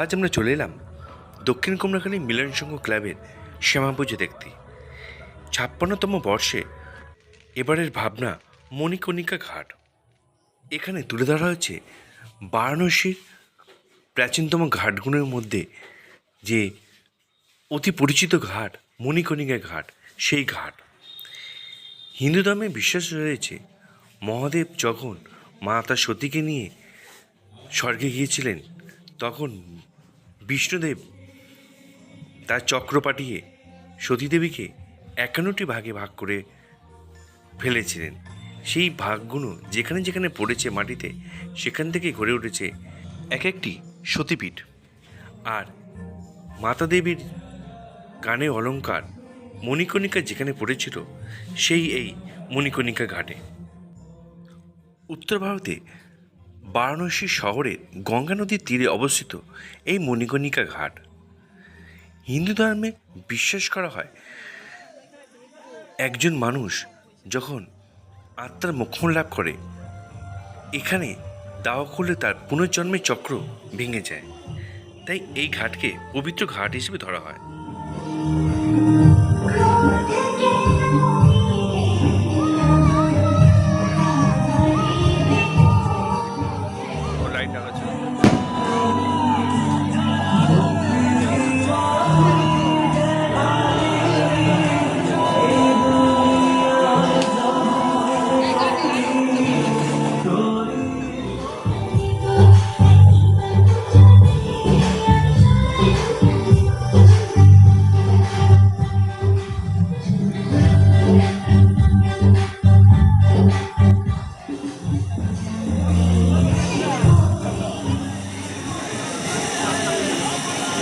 আজ আমরা চলে এলাম দক্ষিণ কুমড়াখালী মিলন সংঘ ক্লাবের শ্যামা পুজো দেখতে। ছাপ্পান্নতম বর্ষে এবারের ভাবনা মণিকণিকা ঘাট। এখানে তুলে ধরা হয়েছে বারাণসীর প্রাচীনতম ঘাটগুলোর মধ্যে যে অতি পরিচিত ঘাট মণিকণিকা ঘাট, সেই ঘাট। হিন্দু ধর্মে বিশ্বাস রয়েছে মহাদেব যখন মাতা সতীকে নিয়ে স্বর্গে গিয়েছিলেন তখন বিষ্ণুদেব তার চক্র পাঠিয়ে সতীদেবীকে একান্নটি ভাগে ভাগ করে ফেলেছিলেন। সেই ভাগগুলো যেখানে যেখানে পড়েছে মাটিতে, সেখান থেকে গড়ে উঠেছে এক একটি সতীপীঠ। আর মাতা দেবীর গানে অলঙ্কার মণিকণিকা যেখানে পড়েছিল, সেই এই মণিকণিকা ঘাটে। উত্তর ভারতে বারাণসী শহরে গঙ্গা নদীর তীরে অবস্থিত এই মণিকণিকা ঘাট। হিন্দু ধর্মে বিশ্বাস করা হয়, একজন মানুষ যখন আত্মার মোক্ষম লাভ করে, এখানে দাওয়া করলে তার পুনর্জন্মের চক্র ভেঙে যায়। তাই এই ঘাটকে পবিত্র ঘাট হিসেবে ধরা হয়।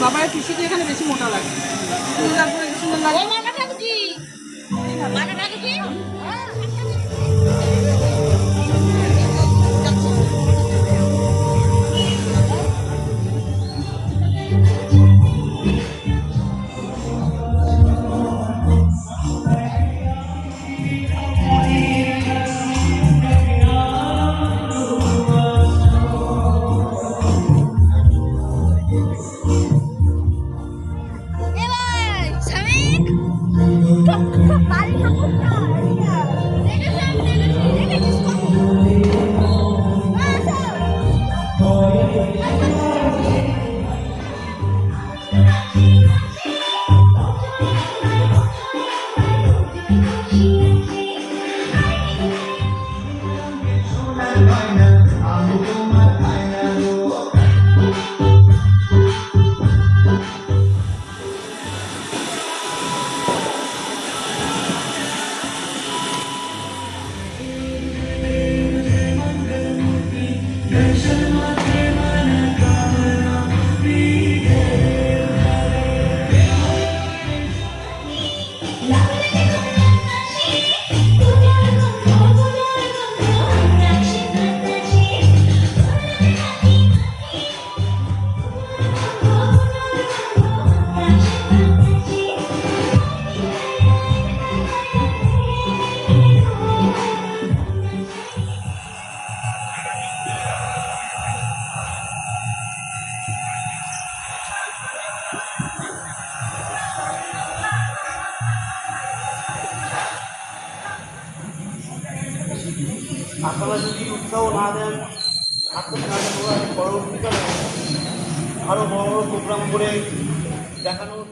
বাবার টিস্যুতে এখানে বেশি মোটা লাগে। চুড়িদার পরে কি সুন্দর লাগে মাটা ঠাকুজি I'm আপনারা যদি উৎসাহ না দেন আপনাদের না দেন। পরবর্তীকালে আরও বড় বড় প্রোগ্রাম করে দেখানোর